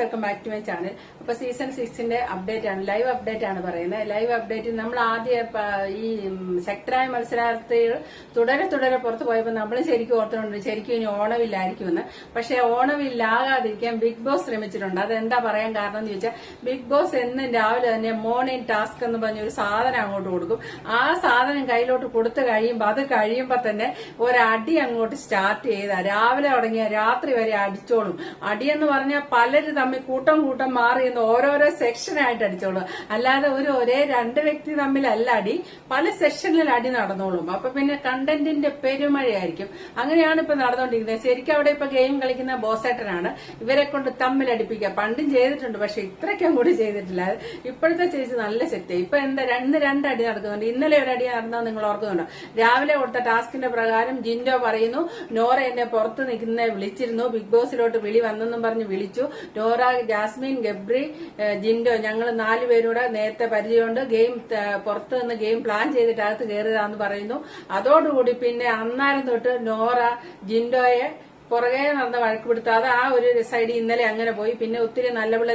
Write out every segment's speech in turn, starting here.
Welcome back to my channel അപ്പൊ season സിക്സിന്റെ update ആണ്. ലൈവ് അപ്ഡേറ്റ് ആണ് പറയുന്നത്. ലൈവ് അപ്ഡേറ്റ് നമ്മൾ ആദ്യ ഈ ശക്തരായ മത്സരാർത്ഥികൾ തുടരെ തുടരെ പുറത്തു പോയപ്പോൾ നമ്മൾ ശരിക്കും ഓർത്തുകൊണ്ട് ശരിക്കും ഇനി ഓണമില്ലായിരിക്കുമെന്ന്. പക്ഷെ ഓണമില്ലാകാതിരിക്കാൻ ബിഗ് ബോസ് ശ്രമിച്ചിട്ടുണ്ട്. അതെന്താ പറയാൻ കാരണം എന്ന് ചോദിച്ചാൽ ബിഗ് ബോസ് എന്നും രാവിലെ തന്നെ മോർണിംഗ് ടാസ്ക് എന്ന് പറഞ്ഞ ഒരു സാധനം അങ്ങോട്ട് കൊടുക്കും. ആ സാധനം കയ്യിലോട്ട് കൊടുത്തു കഴിയുമ്പോൾ അത് കഴിയുമ്പോൾ തന്നെ ഒരടി അങ്ങോട്ട് സ്റ്റാർട്ട് ചെയ്താൽ രാവിലെ തുടങ്ങിയ രാത്രി വരെ അടിച്ചോളും. അടിയെന്ന് പറഞ്ഞാൽ പലര് തമ്മിൽ കൂട്ടം കൂട്ടം മാറി എന്ന് ഓരോരോ സെക്ഷനായിട്ട് അടിച്ചോളും. അല്ലാതെ ഒരു ഒരേ രണ്ട് വ്യക്തി തമ്മിലല്ല അടി പല സെക്ഷനിൽ അടി നടന്നോളും. അപ്പൊ പിന്നെ കണ്ടന്റിന്റെ പെരുമഴയായിരിക്കും. അങ്ങനെയാണ് ഇപ്പൊ നടന്നുകൊണ്ടിരിക്കുന്നത് ശരിക്കും അവിടെ ഇപ്പൊ ഗെയിം കളിക്കുന്ന ബോസേട്ടനാണ്. ഇവരെ കൊണ്ട് തമ്മിൽ അടിപ്പിക്കുക. പണ്ടും ചെയ്തിട്ടുണ്ട് പക്ഷെ ഇത്രയ്ക്കും കൂടി ചെയ്തിട്ടില്ല. ഇപ്പോഴത്തെ ചേച്ചി നല്ല ശക്തി ഇപ്പൊ എന്താ രണ്ട് രണ്ടടി നടക്കുന്നുണ്ട്. ഇന്നലെ ഒരു അടി നടന്നത് നിങ്ങൾ ഓർക്കുന്നുണ്ടോ? രാവിലെ കൊടുത്ത ടാസ്കിന്റെ പ്രകാരം ജിൻഡോ പറയുന്നു നോറ എന്നെ പുറത്ത് നിൽക്കുന്ന വിളിച്ചിരുന്നു. ബിഗ് ബോസിലോട്ട് വിളി വന്നെന്നും പറഞ്ഞ് വിളിച്ചു. നോറ ജാസ്മിൻ ഗബ്രി ജിൻഡോ ഞങ്ങൾ നാലുപേരൂടെ നേരത്തെ പരിചയമുണ്ട്. ഗെയിം പുറത്ത് നിന്ന് ഗെയിം പ്ലാൻ ചെയ്തിട്ട് അകത്ത് കയറിയതാന്ന് പറയുന്നു. അതോടുകൂടി പിന്നെ അന്നാരം തൊട്ട് നോറ ജിൻഡോയെ പുറകെ നടന്ന വഴക്ക് അത് ആ ഒരു സൈഡിൽ ഇന്നലെ അങ്ങനെ പോയി. പിന്നെ ഒത്തിരി നല്ല പിള്ളേ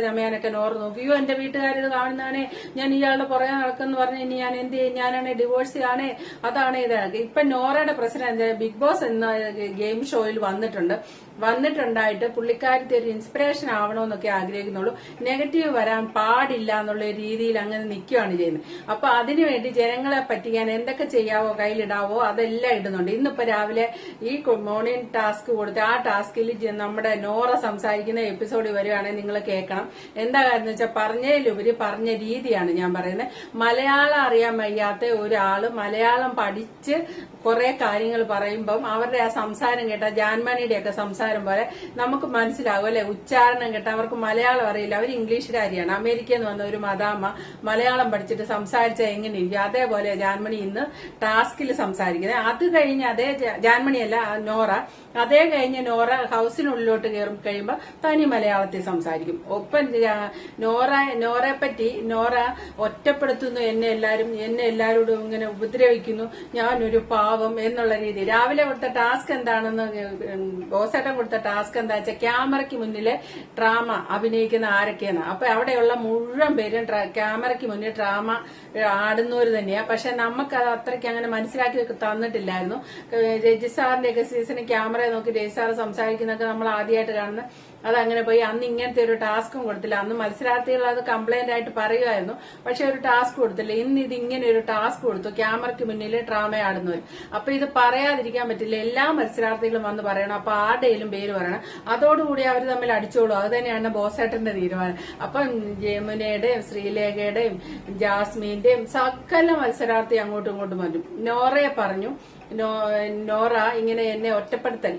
നോർ നോക്കി. അയ്യോ എന്റെ വീട്ടുകാരിത് കാണുന്നതാണേ. ഞാൻ ഇയാളുടെ പുറകെ നടക്കുന്നു പറഞ്ഞ് ഇനി ഞാൻ എന്ത് ചെയ്യും? ഞാനാണ് ഡിവോഴ്സ് ആണേ അതാണ് ഇതാണ് ഇപ്പൊ നോറയുടെ പ്രശ്നം ബിഗ് ബോസ് എന്ന ഗെയിം ഷോയിൽ വന്നിട്ടുണ്ട്. വന്നിട്ടുണ്ടായിട്ട് പുള്ളിക്കാരത്തെ ഒരു ഇൻസ്പിറേഷൻ ആവണമെന്നൊക്കെ ആഗ്രഹിക്കുന്നുള്ളൂ. നെഗറ്റീവ് വരാൻ പാടില്ല എന്നുള്ള രീതിയിൽ അങ്ങനെ നിൽക്കുകയാണ് ചെയ്യുന്നത്. അപ്പൊ അതിനുവേണ്ടി ജനങ്ങളെ പറ്റിക്കാൻ എന്തൊക്കെ ചെയ്യാവോ കയ്യിലിടാവോ അതെല്ലാം ഇടുന്നുണ്ട്. ഇന്നിപ്പോ രാവിലെ ഈ മോർണിംഗ് ടാസ്ക് കൊടുത്ത് ആ ടാസ്കിൽ നമ്മുടെ നോറ സംസാരിക്കുന്ന എപ്പിസോഡ് വരികയാണെങ്കിൽ നിങ്ങൾ കേൾക്കണം. എന്താ കാര്യം വെച്ചാൽ പറഞ്ഞതിലുപരി പറഞ്ഞ രീതിയാണ് ഞാൻ പറയുന്നത്. മലയാളം അറിയാൻ വയ്യാത്ത ഒരാൾ മലയാളം പഠിച്ച് കുറെ കാര്യങ്ങൾ പറയുമ്പം അവരുടെ ആ സംസാരം കേട്ട ജാൻമണിയുടെ ഒക്കെ സംസാരം പോലെ നമുക്ക് മനസ്സിലാവും അല്ലെ? ഉച്ചാരണം കേട്ട അവർക്ക് മലയാളം അറിയില്ല. അവർ ഇംഗ്ലീഷുകാരിയാണ്. അമേരിക്കയിൽ നിന്ന് വന്ന ഒരു മദാമ്മ മലയാളം പഠിച്ചിട്ട് സംസാരിച്ചാൽ എങ്ങനെ ഇരിക്കും? അതേപോലെ ജാൻമണി ഇന്ന് ടാസ്കിൽ സംസാരിക്കുന്നത്. അത് കഴിഞ്ഞ് അതേ ജാൻമണി ജാൻമണിയല്ല നോറ. അതേ കഴിഞ്ഞ് നോറ ഹൗസിനുള്ളിലോട്ട് കയറും കഴിയുമ്പോൾ തനി മലയാളത്തിൽ സംസാരിക്കും. ഒപ്പം നോറ നോറയെ പറ്റി നോറ ഒറ്റപ്പെടുത്തുന്നു. എന്നെ എല്ലാരും എന്നെ എല്ലാവരോടും ഇങ്ങനെ ഉപദ്രവിക്കുന്നു. ഞാനൊരു പാവം എന്നുള്ള രീതി രാവിലെ കൊടുത്ത ടാസ്ക് എന്താണെന്ന് ബോസേട്ടൻ കൊടുത്ത ടാസ്ക് എന്താ വെച്ചാൽ ക്യാമറയ്ക്ക് മുന്നിലെ ഡ്രാമ അഭിനയിക്കുന്ന ആരൊക്കെയാണ്? അപ്പൊ അവിടെയുള്ള മുഴുവൻ പേരും ക്യാമറയ്ക്ക് മുന്നിൽ ഡ്രാമ ആടുന്നവർ തന്നെയാ. പക്ഷെ നമുക്ക് അത് അത്രയ്ക്ക് അങ്ങനെ മനസ്സിലാക്കി തന്നിട്ടില്ലായിരുന്നു. രജിസാറിന്റെ രജി സാറിന്റെ ഒക്കെ സീസണിൽ ക്യാമറ നോക്കി രജിസാർ സംസാരിക്കുന്നൊക്കെ നമ്മൾ ആദ്യമായിട്ട് കാണുന്ന അത് അങ്ങനെ പോയി. അന്ന് ഇങ്ങനത്തെ ഒരു ടാസ്കും കൊടുത്തില്ല. അന്ന് മത്സരാർത്ഥികൾ അത് കംപ്ലൈന്റ് ആയിട്ട് പറയുമായിരുന്നു പക്ഷെ ഒരു ടാസ്ക് കൊടുത്തില്ല. ഇന്ന് ഇത് ഇങ്ങനെ ഒരു ടാസ്ക് കൊടുത്തു. ക്യാമറയ്ക്ക് മുന്നിൽ ഡ്രാമ ആടുന്നവർ അപ്പൊ ഇത് പറയാതിരിക്കാൻ പറ്റില്ല. എല്ലാ മത്സരാർത്ഥികളും വന്ന് പറയണം. അപ്പൊ ആരുടെയും പേര് പറയണം. അതോടുകൂടി അവർ തമ്മിൽ അടിച്ചോളൂ. അത് തന്നെയാണ് ബോസേട്ടന്റെ തീരുമാനം. അപ്പം ജയമുനയുടെയും ശ്രീലേഖയുടെയും ജാസ്മീന്റെയും സകല മത്സരാർത്ഥി അങ്ങോട്ടും ഇങ്ങോട്ടും വരും നോറയെ പറഞ്ഞു. നോറ ഇങ്ങനെ എന്നെ ഒറ്റപ്പെടുത്തൽ.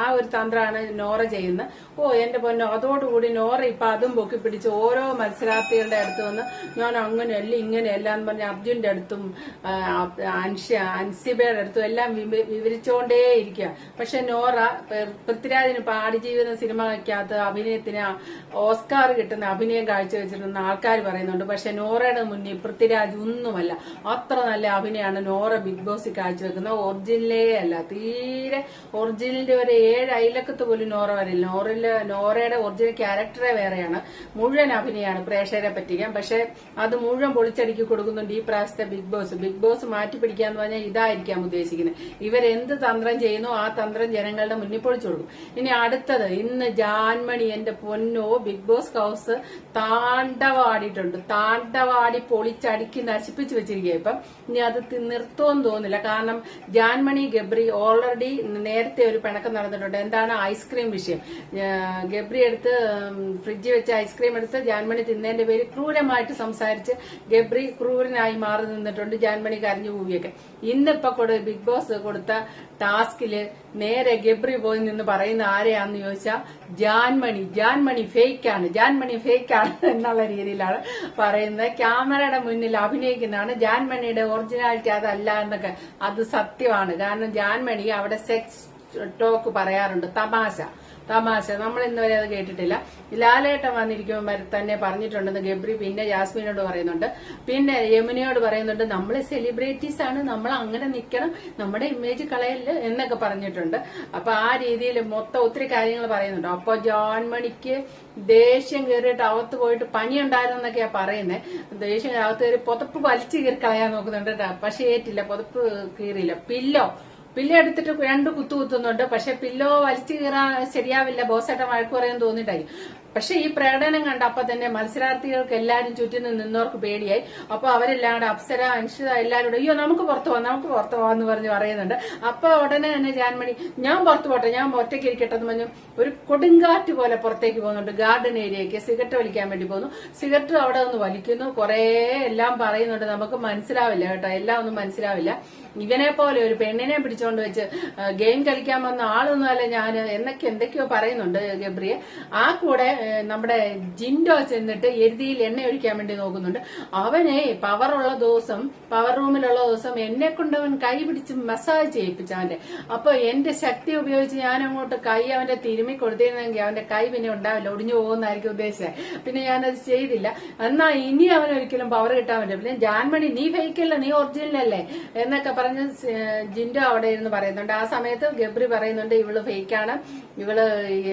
ആ ഒരു തന്ത്രമാണ് നോറ ചെയ്യുന്നത്. ഓ എന്റെ പൊന്നോ അതോടുകൂടി നോറ ഇപ്പൊ അതും പൊക്കി പിടിച്ച് ഓരോ മത്സരാർത്ഥികളുടെ അടുത്ത് വന്ന് ഞാൻ അങ്ങനെയല്ല ഇങ്ങനെയല്ല എന്ന് പറഞ്ഞ അർജുന്റെ അടുത്തും അൻഷ അൻസിബയുടെ അടുത്തും എല്ലാം വിവരിച്ചോണ്ടേ ഇരിക്കുക പക്ഷെ നോറ പൃഥ്വിരാജിന് ഇപ്പൊ ആടുജീവിത സിനിമയ്ക്കകത്ത് അഭിനയത്തിന് ഓസ്കാർ കിട്ടുന്ന അഭിനയം കാഴ്ചവെച്ചിരുന്ന ആൾക്കാർ പറയുന്നുണ്ട്. പക്ഷെ നോറയുടെ മുന്നിൽ പൃഥ്വിരാജ് ഒന്നുമല്ല. അത്ര നല്ല അഭിനയമാണ് നോറ ബിഗ് ബോസിൽ കാഴ്ചവെക്കുന്നത്. ഒറിജിനലേ അല്ല. തീരെ ഒറിജിനലിന്റെ ഒരു ഏഴ് അയലക്കത്ത് പോലും നോറ വരില്ല. നോറിൽ നോറയുടെ ഒറിജിനൽ ക്യാരക്ടറെ വേറെയാണ്. മുഴുവൻ അഭിനയമാണ് പ്രേക്ഷകരെ പറ്റിക്കാൻ. പക്ഷെ അത് മുഴുവൻ പൊളിച്ചടിക്ക് കൊടുക്കുന്നുണ്ട് ഈ പ്രാവശ്യത്തെ ബിഗ് ബോസ്. ബിഗ് ബോസ് മാറ്റി പിടിക്കാന്ന് പറഞ്ഞാൽ ഇതായിരിക്കാം ഉദ്ദേശിക്കുന്നത്. ഇവരെന്ത് തന്ത്രം ചെയ്യുന്നു ആ തന്ത്രം ജനങ്ങളുടെ മുന്നിൽ പൊളിച്ചു കൊടുക്കും. ഇനി അടുത്തത് ഇന്ന് ജാൻമണി എന്റെ പൊന്നോ ബിഗ് ബോസ് ഹൗസ് താണ്ടവാടിയിട്ടുണ്ട്. താണ്ടവാടി പൊളിച്ചടിക്ക് നശിപ്പിച്ചു വെച്ചിരിക്കുക ഇപ്പം. ഇനി അത് നിർത്തുമെന്ന് തോന്നുന്നില്ല. കാരണം ജാൻമണി ഗബ്രി ഓൾറെഡി നേരത്തെ ഒരു പിണക്കം നടന്നിട്ടുണ്ട്. എന്താണ് ഐസ്ക്രീം വിഷയം? ഗബ്രി എടുത്ത് ഫ്രിഡ്ജിൽ വെച്ച് ഐസ്ക്രീം എടുത്ത് ജാൻമണി തിന്നതിന്റെ പേര് ക്രൂരമായിട്ട് സംസാരിച്ച് ഗബ്രി ക്രൂരനായി മാറി നിന്നിട്ടുണ്ട്. ജാൻമണി കരഞ്ഞു പോവുകയൊക്കെ. ഇന്നിപ്പോ ബിഗ് ബോസ് കൊടുത്ത ടാസ്കിൽ നേരെ ഗബ്രി പോയി നിന്ന് പറയുന്ന ആരെയാന്ന് ചോദിച്ചാൽ ജാൻമണി. ജാൻമണി ഫേക്ക് ആണ് ജാൻമണി ഫേക്ക് ആണ് എന്നുള്ള രീതിയിലാണ് പറയുന്നത്. ക്യാമറയുടെ മുന്നിൽ അഭിനയിക്കുന്നതാണ് ജാൻമണിയുടെ ഒറിജിനാലിറ്റി അതല്ല എന്നൊക്കെ. അത് സത്യമാണ്. കാരണം ജാൻമണി അവിടെ സെക്സ് ടോക്ക് പറയാറുണ്ട്. തമാശ. തമാശ. നമ്മൾ ഇന്നുവരെ അത് കേട്ടിട്ടില്ല. ലാലേട്ടൻ വന്നിരിക്കുമ്പോൾ തന്നെ പറഞ്ഞിട്ടുണ്ടെന്ന് ഗബ്രി പിന്നെ ജാസ്മിനോട് പറയുന്നുണ്ട്. പിന്നെ യമുനയോട് പറയുന്നുണ്ട് നമ്മൾ സെലിബ്രിറ്റീസ് ആണ്. നമ്മൾ അങ്ങനെ നിൽക്കണം നമ്മുടെ ഇമേജ് കളയൽ എന്നൊക്കെ പറഞ്ഞിട്ടുണ്ട്. അപ്പൊ ആ രീതിയിൽ മൊത്തം ഒത്തിരി കാര്യങ്ങൾ പറയുന്നുണ്ട്. അപ്പൊ ജോൺമണിക്ക് ദേഷ്യം കയറിയിട്ട് അകത്ത് പോയിട്ട് എന്നൊക്കെയാ പറയുന്നത് ദേഷ്യം അകത്ത് കയറി പുതപ്പ് വലിച്ചു കീറി കളയാൻ നോക്കുന്നുണ്ട് പക്ഷെ ഏറ്റില്ല. പുതപ്പ് കീറിയില്ല. പില്ലോ. പില്ലോ എടുത്തിട്ട് രണ്ട് കുത്തു കുത്തുന്നുണ്ട്. പക്ഷെ പില്ലോ വലിച്ചു കീറാൻ ശരിയാവില്ല. ബോസേട്ടൻ വഴക്ക് പറയാൻ തോന്നിട്ടായി പക്ഷെ ഈ പ്രകടനം കണ്ട അപ്പൊ തന്നെ മത്സരാർത്ഥികൾക്ക് എല്ലാരും ചുറ്റിനും നിന്നവർക്ക് പേടിയായി. അപ്പൊ അവരെല്ലാം കൂടെ അപ്സര അൻഷിത എല്ലാവരും അയ്യോ നമുക്ക് പുറത്തു പോവാം നമുക്ക് പുറത്തു പോവാന്ന് പറഞ്ഞ് പറയുന്നുണ്ട്. അപ്പൊ ഉടനെ തന്നെ ജാൻമണി ഞാൻ പുറത്തു പോട്ടെ ഞാൻ ഒറ്റയ്ക്ക് ഇരിക്കട്ടെ എന്ന് പറഞ്ഞു ഒരു കൊടുങ്കാറ്റ് പോലെ പുറത്തേക്ക് പോകുന്നുണ്ട്. ഗാർഡൻ ഏരിയയ്ക്ക് സിഗരറ്റ് വലിക്കാൻ വേണ്ടി പോകുന്നു. സിഗരറ്റ് അവിടെ നിന്ന് വലിക്കുന്നു. കുറെ എല്ലാം പറയുന്നുണ്ട്. നമുക്ക് മനസ്സിലാവില്ല കേട്ടോ. എല്ലാം ഒന്നും മനസ്സിലാവില്ല. ഇവനെ പോലെ ഒരു പെണ്ണിനെ പിടിച്ചോണ്ട് വെച്ച് ഗെയിം കളിക്കാൻ വന്ന ആളൊന്നുമല്ല ഞാൻ എന്നൊക്കെ എന്തൊക്കെയോ പറയുന്നുണ്ട് ഗബ്രിയെ. ആ കൂടെ നമ്മുടെ ജിൻഡോ ചെന്നിട്ട് എരുതിയിൽ എണ്ണ ഒഴിക്കാൻ വേണ്ടി നോക്കുന്നുണ്ട്. അവനെ പവറുള്ള ദിവസം പവർ റൂമിലുള്ള ദിവസം എന്നെ കൊണ്ട് അവൻ കൈ പിടിച്ച് മസാജ് ചെയ്യിപ്പിച്ച അവന്റെ. അപ്പൊ എന്റെ ശക്തി ഉപയോഗിച്ച് ഞാൻ അങ്ങോട്ട് കൈ അവന്റെ തിരുമി കൊടുത്തിരുന്നെങ്കിൽ അവന്റെ കൈ പിന്നെ ഉണ്ടാവില്ല ഒടിഞ്ഞു പോകുന്നതായിരിക്കും ഉദ്ദേശിച്ചത്. പിന്നെ ഞാനത് ചെയ്തില്ല. എന്നാ ഇനി അവൻ ഒരിക്കലും പവർ കിട്ടാൻ പറ്റില്ല. പിന്നെ ജാൻമണി നീ ഫേക്കല്ല നീ ഒറിജിനൽ അല്ലേ എന്നൊക്കെ പറഞ്ഞ് ജിൻഡു അവിടെ ഇരുന്ന് പറയുന്നുണ്ട്. ആ സമയത്ത് ഗബ്രി പറയുന്നുണ്ട് ഇവൾ ഫേക്കാണ്. ഇവൾ ഈ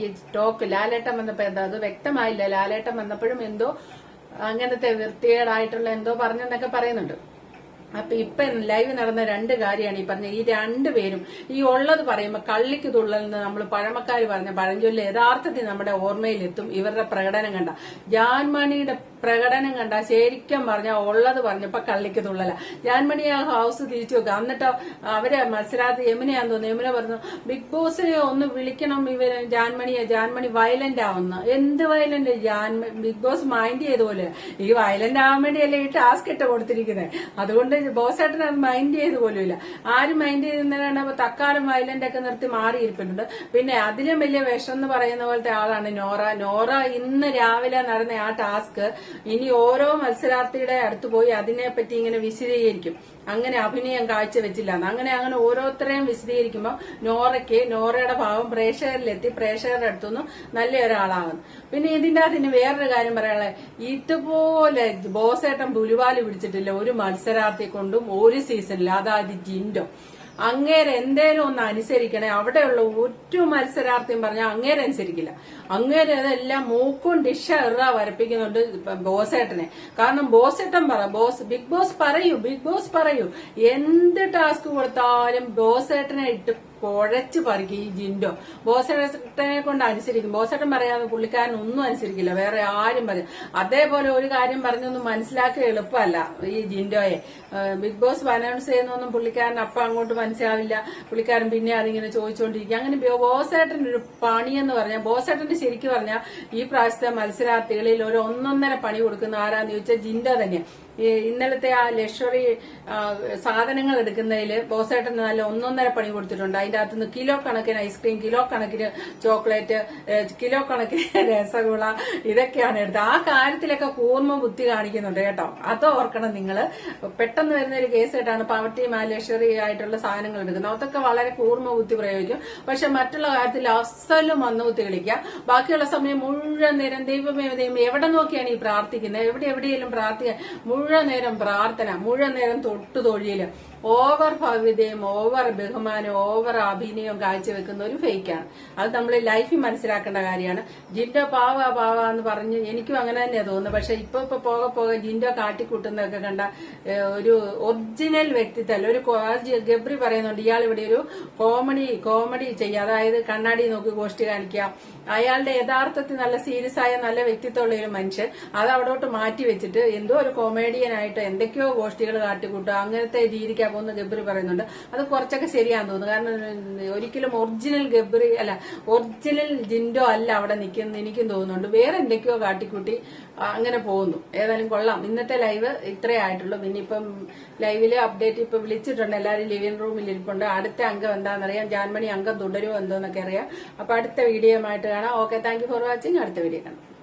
ഈ ടോക്ക് ലാലേട്ടം വന്നപ്പോ എന്താ അത് വ്യക്തമായില്ല. ലാലേട്ടം വന്നപ്പോഴും എന്തോ അങ്ങനത്തെ വൃത്തികേടായിട്ടുള്ള എന്തോ പറഞ്ഞെന്നൊക്കെ പറയുന്നുണ്ട്. അപ്പൊ ഇപ്പൊ ലൈവ് നടന്ന രണ്ട് കാര്യമാണ് ഈ പറഞ്ഞ ഈ രണ്ടുപേരും ഈ ഉള്ളത് പറയുമ്പോ കള്ളിക്ക് തുള്ളലെന്ന് നമ്മൾ പഴമക്കാർ പറഞ്ഞ പഴഞ്ചൊല്ല് യഥാർത്ഥത്തിൽ നമ്മുടെ ഓർമ്മയിലെത്തും. ഇവരുടെ പ്രകടനം കണ്ട. ജാൻമണിയുടെ പ്രകടനം കണ്ട ശരിക്കും പറഞ്ഞ ഉള്ളത് പറഞ്ഞപ്പോ കള്ളിക്ക് തുള്ളല. ജാൻമണി ആ ഹൗസ് തിരിച്ചു വെക്കുക എന്നിട്ടോ അവരെ മത്സരാർത്ഥി യമുനയാന്ന് തോന്നുന്നു. യമുന പറഞ്ഞു ബിഗ് ബോസിനെ ഒന്ന് വിളിക്കണം ഇവർ. ജാൻമണിയെ ജാൻമണി വയലന്റ് ആവുന്ന. എന്ത് violent Jan Bigg Boss mind ചെയ്ത പോലെ. ഈ വയലന്റ് ആവാൻ വേണ്ടിയല്ലേ ഈ ടാസ്ക് ഇട്ട് കൊടുത്തിരിക്കുന്നത് അതുകൊണ്ട് ബോസേട്ടൻ അത് മൈൻഡ് ചെയ്ത് പോലുമില്ല. ആരും മൈൻഡ് ചെയ്യുന്നതാണ് അപ്പൊ തക്കാലം വയലന്റ് ഒക്കെ നിർത്തി മാറിയിരിക്കുന്നുണ്ട് പിന്നെ അതിലും വലിയ വിഷം എന്ന് പറയുന്ന പോലത്തെ ആളാണ് നോറ. നോറ ഇന്ന് രാവിലെ നടന്ന ആ ടാസ്ക് ഇനി ഓരോ മത്സരാർത്ഥിയുടെ അടുത്ത് പോയി അതിനെപ്പറ്റി ഇങ്ങനെ വിശദീകരിക്കും. അങ്ങനെ അഭിനയം കാഴ്ചവെച്ചില്ല. അങ്ങനെ അങ്ങനെ ഓരോരുത്തരെയും വിശദീകരിക്കുമ്പോൾ നോറയ്ക്ക് നോറയുടെ ഭാവം പ്രേക്ഷകരിലെത്തി പ്രേക്ഷകരുടെ അടുത്തുനിന്ന് നല്ല ഒരാളാകുന്നു. പിന്നെ ഇതിന്റെ അതിന് വേറൊരു കാര്യം പറയാനുള്ളത്. ഇതുപോലെ ബോസേട്ടൻ പുലിവാൽ പിടിച്ചിട്ടില്ല. ഒരു മത്സരാർത്ഥി കൊണ്ടും ഒരു സീസണിൽ അതായത് ജിൻഡോ. അങ്ങേരെ എന്തേലും ഒന്ന് അനുസരിക്കണേ. അവിടെയുള്ള ഒറ്റ മത്സരാർത്ഥിയും പറഞ്ഞാൽ അങ്ങേരെ അനുസരിക്കില്ല അങ്ങേരെ അതെല്ലാം മൂക്കും ഡിഷ എറ വരപ്പിക്കുന്നുണ്ട് ബോസേട്ടനെ. കാരണം ബോസേട്ടൻ പറ ബോസ് ബിഗ് ബോസ് പറയൂ ബിഗ് ബോസ് പറയൂ. എന്ത് ടാസ്ക് കൊടുത്താലും ബോസേട്ടനെ ഇട്ട്. കുഴച്ച് പറിക്കും ഈ ജിൻഡോ ബോസേട്ടനെ കൊണ്ട് അനുസരിക്കും. ബോസേട്ടൻ പറയാതെ പുള്ളിക്കാരൻ ഒന്നും അനുസരിക്കില്ല. വേറെ ആരും പറയും. അതേപോലെ ഒരു കാര്യം പറഞ്ഞൊന്നും മനസ്സിലാക്കുക എളുപ്പമല്ല ഈ ജിൻഡോയെ. ബിഗ് ബോസ് അനൗൺസ് ചെയ്യുന്നൊന്നും പുള്ളിക്കാരൻ അപ്പം അങ്ങോട്ട് മനസ്സിലാവില്ല. പുള്ളിക്കാരൻ പിന്നെ അതിങ്ങനെ ചോദിച്ചുകൊണ്ടിരിക്കും അങ്ങനെ ബോസേട്ടൻ ഒരു പണിയെന്ന് പറഞ്ഞാൽ ബോസേട്ടന്റെ ശരിക്കും പറഞ്ഞാൽ ഈ പ്രാവശ്യത്തെ മത്സരാർത്ഥികളിൽ ഒരു ഒന്നൊന്നര പണി കൊടുക്കുന്ന ആരാന്ന് ചോദിച്ചാൽ ജിൻഡോ തന്നെയാണ് ഇന്നലത്തെ ആ ലക്ഷറി സാധനങ്ങൾ എടുക്കുന്നതിൽ ബോസേട്ടൻ നല്ല ഒന്നൊന്നര പണി കൊടുത്തിട്ടുണ്ട്. അതിന്റെ അകത്തുനിന്ന് കിലോ കണക്കിന് ഐസ്ക്രീം കിലോ കണക്കിന് ചോക്ലേറ്റ് കിലോ കണക്കിന് രസഗുള ഇതൊക്കെയാണ് എടുത്തത്. ആ കാര്യത്തിലൊക്കെ കൂർമ്മ ബുദ്ധി കാണിക്കുന്നുണ്ട് കേട്ടോ. അത് ഓർക്കണം നിങ്ങൾ പെട്ടെന്ന് വരുന്ന ഒരു കേസ് കേട്ടാണ് പവർട്ടിയും ആ ലക്ഷറി ആയിട്ടുള്ള സാധനങ്ങൾ എടുക്കുന്നത്. അതൊക്കെ വളരെ കൂർമ്മ ബുദ്ധി പ്രയോഗിക്കും. പക്ഷെ മറ്റുള്ള കാര്യത്തിൽ അസലും മന്ദബുദ്ധി കളിക്കുക. ബാക്കിയുള്ള സമയം മുഴുവൻ നേരം ദൈവമേ ദൈവം എവിടെ നോക്കിയാണ് ഈ പ്രാർത്ഥിക്കുന്നത്? എവിടെ എവിടെയെങ്കിലും പ്രാർത്ഥിക്കാൻ മുഴുവൻ നേരം പ്രാർത്ഥന മുഴുവൻ നേരം തൊട്ടു തൊഴിയിൽ ഓവർ ഭവ്യതയും ഓവർ ബഹുമാനവും ഓവർ അഭിനയവും കാഴ്ചവെക്കുന്ന ഒരു ഫേക്കാണ് അത് നമ്മൾ ലൈഫിൽ മനസ്സിലാക്കേണ്ട കാര്യമാണ്. ജിൻഡോ പാവ പാവ എന്ന് പറഞ്ഞ് എനിക്കും അങ്ങനെ തന്നെയാണ് തോന്നുന്നത്. പക്ഷെ ഇപ്പൊ ഇപ്പൊ പോകെ പോകെ ജിൻഡോ കാട്ടിക്കൂട്ടുന്നതൊക്കെ കണ്ട ഒരു ഒറിജിനൽ വ്യക്തിത്വം ഒരു ഗബ്രി പറയുന്നുണ്ട് ഇയാൾ ഇവിടെ ഒരു കോമഡി കോമഡി ചെയ്യുക. അതായത് കണ്ണാടി നോക്കി ഗോഷ്ടി കാണിക്കുക. അയാളുടെ യഥാർത്ഥത്തിൽ നല്ല സീരിയസ് ആയ നല്ല വ്യക്തിത്വമുള്ള ഒരു മനുഷ്യൻ അത് അവിടോട്ട് മാറ്റി വെച്ചിട്ട് എന്തോ ഒരു കൊമേഡിയനായിട്ട് എന്തൊക്കെയോ ഗോഷ്ടികൾ കാട്ടിക്കൂട്ടുക. അങ്ങനത്തെ രീതിക്കാ പോകുന്ന ഗബ്രി പറയുന്നുണ്ട്. അത് കുറച്ചൊക്കെ ശരിയാന്ന് തോന്നുന്നു. കാരണം ഒരിക്കലും ഒറിജിനൽ ഗബ്രി അല്ല ഒറിജിനൽ ജിൻഡോ അല്ല അവിടെ നിൽക്കുന്ന എനിക്കും തോന്നുന്നുണ്ട്. വേറെ എന്തൊക്കെയോ കാട്ടിക്കൂട്ടി അങ്ങനെ പോകുന്നു. ഏതായാലും കൊള്ളാം. ഇന്നത്തെ ലൈവ് ഇത്രേ ആയിട്ടുള്ളൂ. പിന്നെ ഇപ്പം ലൈവിൽ അപ്ഡേറ്റ് ഇപ്പൊ വിളിച്ചിട്ടുണ്ട്. എല്ലാവരും ലിവിംഗ് റൂമിൽ ഇരിപ്പുണ്ട്. അടുത്ത അംഗം എന്താണെന്നറിയാം. ജാൻമണി അംഗം തുടരുമോ എന്തോന്നൊക്കെ അറിയാം. അപ്പൊ അടുത്ത വീഡിയോ ആയിട്ട് കാണാം ഓക്കെ താങ്ക് ഫോർ വാച്ചിങ് അടുത്ത വീഡിയോ കാണാം.